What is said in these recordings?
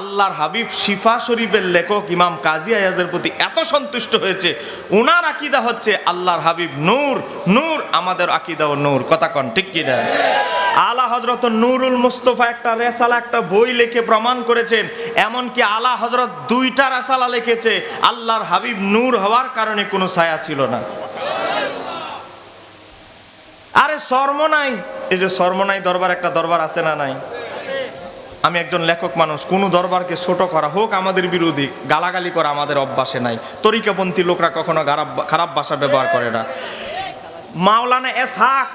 আল্লাহর হাবিব শিফা শরীফের লেখক ইমাম কাজী আয়াজের প্রতি এত সন্তুষ্ট হয়েছে। ওনার আকিদা হচ্ছে আল্লাহর হাবিব নূর নূর আমাদের আকিদা ও নূর। কথা কন, ঠিক কি না? আলা হজরত নুরুল মুস্তফা একটা রেসালা, একটা বই লিখে প্রমাণ করেছেন। এমনকি আলা হজরত দুইটা রেসালা লিখেছে। আল্লাহর হাবিব নূর হওয়ার কারণে কোনো ছায়া ছিল না। আরে সর্বনাই এই যে সর্বনাই দরবার, একটা দরবার আছে না নাই? আমি একজন লেখক মানুষ, কোনো দরবারকে ছোট করা হোক, আমাদের বিরোধী গালাগালি করা আমাদের অভ্যাসে নাই। তরিকাপন্থী লোকরা কখনো খারাপ- খারাপ ভাষা ব্যবহার করে না। মাওলানা এসাক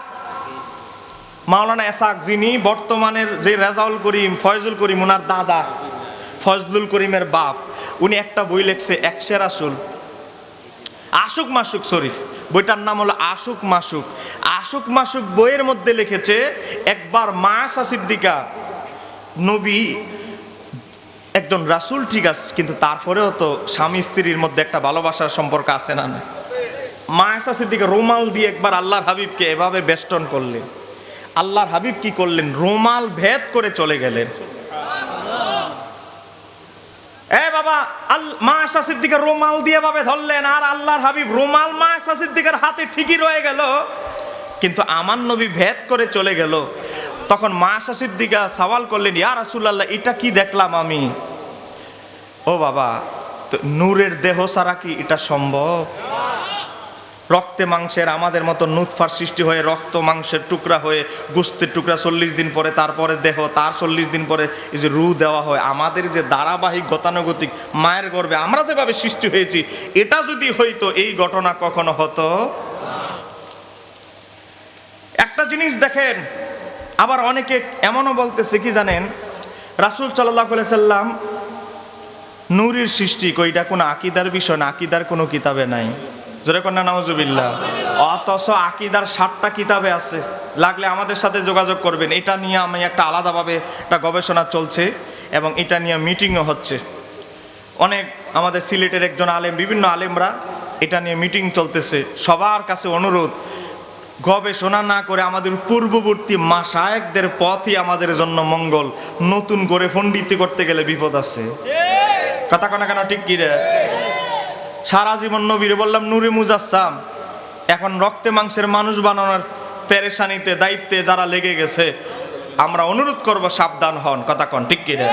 মাওলানা এসাক যিনি বর্তমানের যে রেজাউল করিম, ফয়জুল করিম ওনার দাদা, ফজলুল করিমের বাপ, উনি একটা বই লেখছে একশের আসুল আশুক মাসুক সরি বইটার নাম হলো আশুক মাসুক আশুক মাসুক বইয়ের মধ্যে লিখেছে, একবার মা সিদ্দিকা নবী একজন রাসূল ঠিক আছে, কিন্তু তারপরেও তো স্বামী স্ত্রীর মধ্যে একটা ভালোবাসার সম্পর্ক আছে না না মা আয়সা সিদ্দিকা রুমাল দিয়ে একবার আল্লাহর হাবিবকে এভাবে বেষ্টন করলেন। আল্লাহর হাবিব কি করলেন? রুমাল ভেদ করে চলে গেলেন। এ বাবা মা সিদ্দিকের রুমাল দিয়ে ভাবে ধরলেন, আর আল্লাহর হাবিব রুমাল মা সিদ্দিকের হাতে ঠিকই রয়ে গেল। কিন্তু আমার নবী ভেদ করে চলে গেল। তখন মা আশা সিদ্দিকা সওয়াল করলেন, ইয়া রাসূলুল্লাহ, এটা কি দেখলাম আমি? ও বাবা, তো নূরের দেহ ছাড়া কি এটা সম্ভব? রক্তে মাংসের আমাদের মতো নুৎফার সৃষ্টি হয়ে, রক্ত মাংসের টুকরা হয়ে, গুস্তের টুকরা চল্লিশ দিন পরে, তারপরে দেহ, তার চল্লিশ দিন পরে এই যে রু দেওয়া হয়, আমাদের যে ধারাবাহিক গতানুগতিক মায়ের গর্বে আমরা যেভাবে সৃষ্টি হয়েছি, এটা যদি হইতো, এই ঘটনা কখনো হতো? একটা জিনিস দেখেন আবার অনেকে এমনও বলতেছে, কি জানেন? রাসুল সাল্লাহ সাল্লাম নূরের সৃষ্টি কইটা কোনো আকিদার বিষয় না? আকিদার কোনো কিতাবে নাই। জোরে কন্যা নওয়াজুবিল্লাহ অথচ আকিদার সাতটা কিতাবে আছে। লাগলে আমাদের সাথে যোগাযোগ করবেন। এটা নিয়ে আমি একটা আলাদাভাবে একটা গবেষণা চলছে এবং এটা নিয়ে মিটিংও হচ্ছে। অনেক আমাদের সিলেটের একজন আলেম, বিভিন্ন আলেমরা এটা নিয়ে মিটিং চলতেছে। সবার কাছে অনুরোধ গবেষণা না করে আমাদের পূর্ববর্তী মাসায়কদের পথই আমাদের জন্য মঙ্গল। নতুন করে ফন্ডিতি করতে গেলে বিপদ আছে। কথা কনা কেন ঠিক কি রে? সারা জীবন নবীরে বললাম, নুরে মুজাসসাম। এখন রক্তে মাংসের মানুষ বানানোর পেরেশানিতে, দায়িত্বে যারা লেগে গেছে, আমরা অনুরোধ করব, সাবধান হন। কথা কন, ঠিক কি রে?